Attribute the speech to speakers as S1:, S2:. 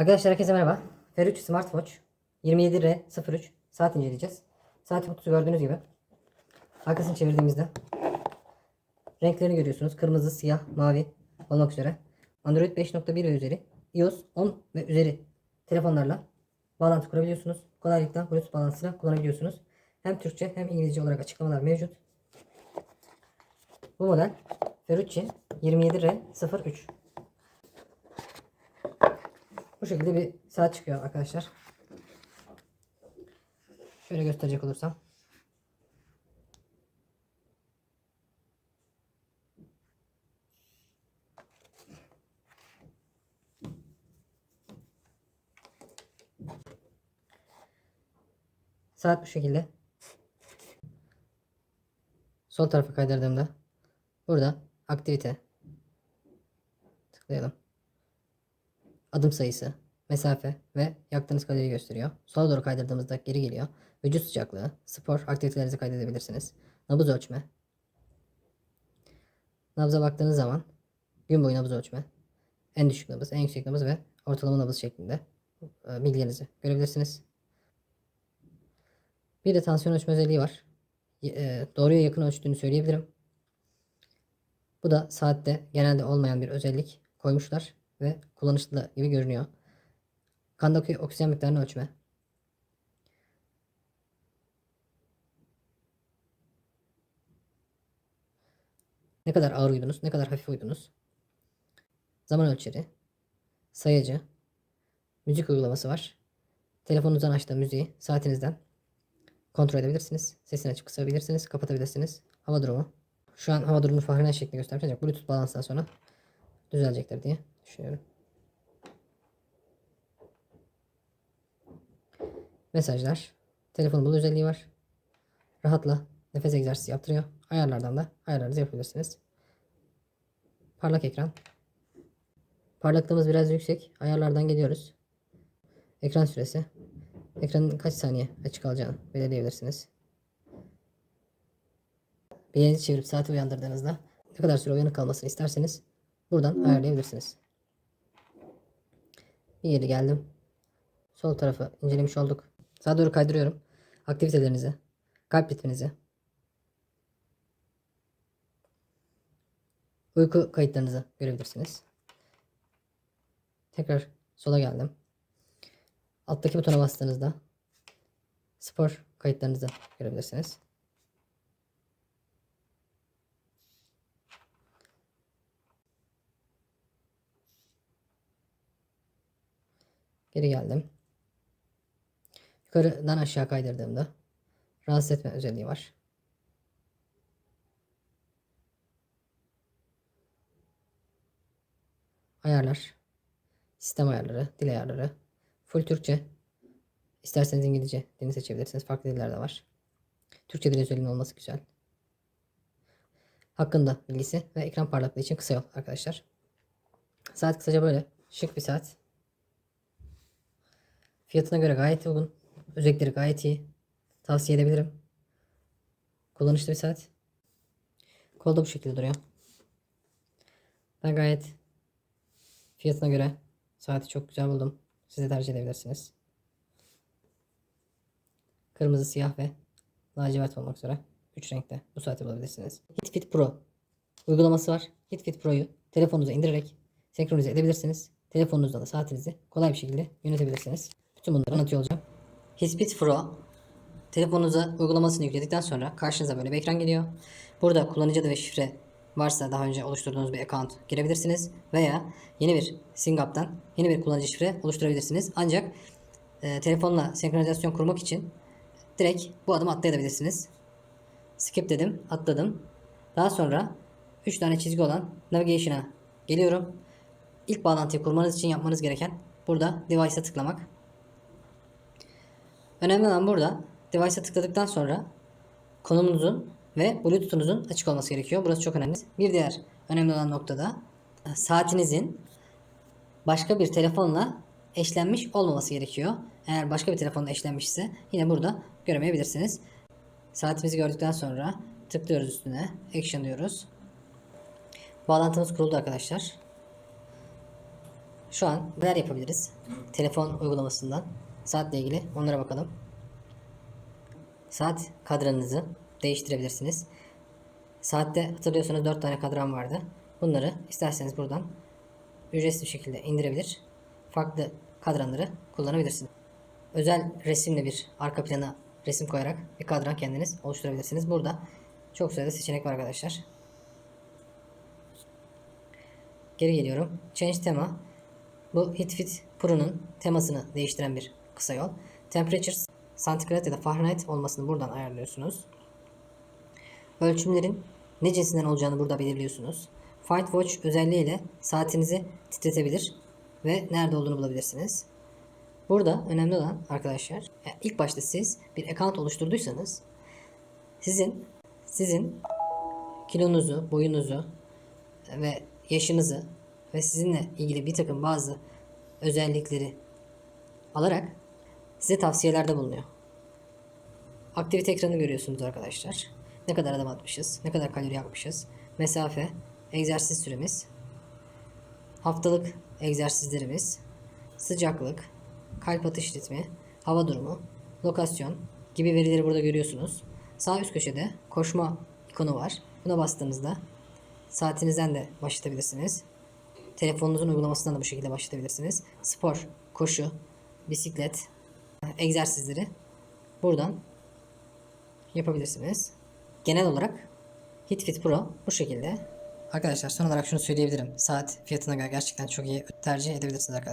S1: Arkadaşlar herkese merhaba. Fer3 Smartwatch 27R03 saat inceleyeceğiz. Saat kutusu gördüğünüz gibi. Arkasını çevirdiğimizde renklerini görüyorsunuz. Kırmızı, siyah, mavi olmak üzere. Android 5.1 ve üzeri, iOS 10 ve üzeri telefonlarla bağlantı kurabiliyorsunuz. Kolaylıkla Bluetooth bağlantısıyla kullanabiliyorsunuz. Hem Türkçe hem İngilizce olarak açıklamalar mevcut. Bu model Ferrucci 27R03. Şekilde bir saat çıkıyor arkadaşlar. Şöyle gösterecek olursam. Saat bu şekilde. Sol tarafa kaydırdığımda burada aktivite tıklayalım adım sayısı, mesafe ve yaktığınız kalori gösteriyor. Sola doğru kaydırdığımızda geri geliyor. Vücut sıcaklığı, spor aktivitelerinizi kaydedebilirsiniz. Nabız ölçme. Nabza baktığınız zaman gün boyu nabız ölçme. En düşük nabız, en yüksek nabız ve ortalama nabız şeklinde e, bilgilerinizi görebilirsiniz. Bir de tansiyon ölçme özelliği var. E, Doğruya yakın ölçtüğünü söyleyebilirim. Bu da saatte genelde olmayan bir özellik koymuşlar ve kullanışlı gibi görünüyor. Kandaki oksijen miktarını ölçme. Ne kadar ağır uyudunuz, ne kadar hafif uyudunuz. Zaman ölçeri, sayacı, müzik uygulaması var. Telefonunuzdan açtığı müziği saatinizden kontrol edebilirsiniz. Sesini açıp kısabilirsiniz, kapatabilirsiniz. Hava durumu. Şu an hava durumunu Fahrenheit şeklinde göstermiş Bluetooth bağlantısından sonra düzelecektir diye düşünüyorum. Mesajlar. Telefon bul özelliği var. Rahatla nefes egzersizi yaptırıyor. Ayarlardan da ayarlarınızı yapabilirsiniz. Parlak ekran. Parlaklığımız biraz yüksek. Ayarlardan geliyoruz. Ekran süresi. Ekranın kaç saniye açık kalacağını belirleyebilirsiniz. Bir çevirip saati uyandırdığınızda ne kadar süre uyanık kalmasını isterseniz buradan ayarlayabilirsiniz. Yeri geldim. Sol tarafı incelemiş olduk. Sağa doğru kaydırıyorum. Aktivitelerinizi, kalp ritminizi, uyku kayıtlarınızı görebilirsiniz. Tekrar sola geldim. Alttaki butona bastığınızda spor kayıtlarınızı görebilirsiniz. Geri geldim. Yukarıdan aşağı kaydırdığımda rahatsız etme özelliği var. Ayarlar. Sistem ayarları, dil ayarları. Full Türkçe. İsterseniz İngilizce dilini seçebilirsiniz. Farklı diller de var. Türkçe dil özelliğinin olması güzel. Hakkında bilgisi ve ekran parlaklığı için kısa yol arkadaşlar. Saat kısaca böyle. Şık bir saat. Fiyatına göre gayet uygun. Özellikleri gayet iyi. Tavsiye edebilirim. Kullanışlı bir saat. Kolda bu şekilde duruyor. Ben gayet fiyatına göre saati çok güzel buldum. Siz de tercih edebilirsiniz. Kırmızı, siyah ve lacivert olmak üzere 3 renkte bu saati bulabilirsiniz. HitFit Pro uygulaması var. HitFit Pro'yu telefonunuza indirerek senkronize edebilirsiniz. Telefonunuzda da saatinizi kolay bir şekilde yönetebilirsiniz. Bütün bunları anlatıyor olacağım. Hisbit Pro telefonunuza uygulamasını yükledikten sonra karşınıza böyle bir ekran geliyor. Burada kullanıcı adı ve şifre varsa daha önce oluşturduğunuz bir account girebilirsiniz veya yeni bir SingApp'tan yeni bir kullanıcı şifre oluşturabilirsiniz. Ancak e, telefonla senkronizasyon kurmak için direkt bu adımı atlayabilirsiniz. Skip dedim, atladım. Daha sonra 3 tane çizgi olan Navigation'a geliyorum. İlk bağlantıyı kurmanız için yapmanız gereken burada Device'a tıklamak. Önemli olan burada device'a tıkladıktan sonra konumunuzun ve Bluetooth'unuzun açık olması gerekiyor. Burası çok önemli. Bir diğer önemli olan noktada e, saatinizin başka bir telefonla eşlenmiş olmaması gerekiyor. Eğer başka bir telefonla eşlenmişse yine burada göremeyebilirsiniz. Saatimizi gördükten sonra tıklıyoruz üstüne. Action diyoruz. Bağlantımız kuruldu arkadaşlar. Şu an neler yapabiliriz? telefon uygulamasından saatle ilgili onlara bakalım. Saat kadranınızı değiştirebilirsiniz. Saatte hatırlıyorsanız 4 tane kadran vardı. Bunları isterseniz buradan ücretsiz bir şekilde indirebilir. Farklı kadranları kullanabilirsiniz. Özel resimli bir arka plana resim koyarak bir kadran kendiniz oluşturabilirsiniz. Burada çok sayıda seçenek var arkadaşlar. Geri geliyorum. Change tema. Bu HitFit Pro'nun temasını değiştiren bir kısa yol. Temperature santigrat ya da Fahrenheit olmasını buradan ayarlıyorsunuz. Ölçümlerin ne cinsinden olacağını burada belirliyorsunuz. Fight Watch özelliğiyle saatinizi titretebilir ve nerede olduğunu bulabilirsiniz. Burada önemli olan arkadaşlar ilk başta siz bir account oluşturduysanız sizin sizin kilonuzu, boyunuzu ve yaşınızı ve sizinle ilgili bir takım bazı özellikleri alarak size tavsiyelerde bulunuyor. Aktivite ekranı görüyorsunuz arkadaşlar. Ne kadar adım atmışız, ne kadar kalori yakmışız, mesafe, egzersiz süremiz, haftalık egzersizlerimiz, sıcaklık, kalp atış ritmi, hava durumu, lokasyon gibi verileri burada görüyorsunuz. Sağ üst köşede koşma ikonu var. Buna bastığınızda saatinizden de başlatabilirsiniz. Telefonunuzun uygulamasından da bu şekilde başlatabilirsiniz. Spor, koşu, bisiklet, egzersizleri buradan yapabilirsiniz. Genel olarak HitFit Pro bu şekilde. Arkadaşlar son olarak şunu söyleyebilirim. Saat fiyatına göre gerçekten çok iyi tercih edebilirsiniz arkadaşlar.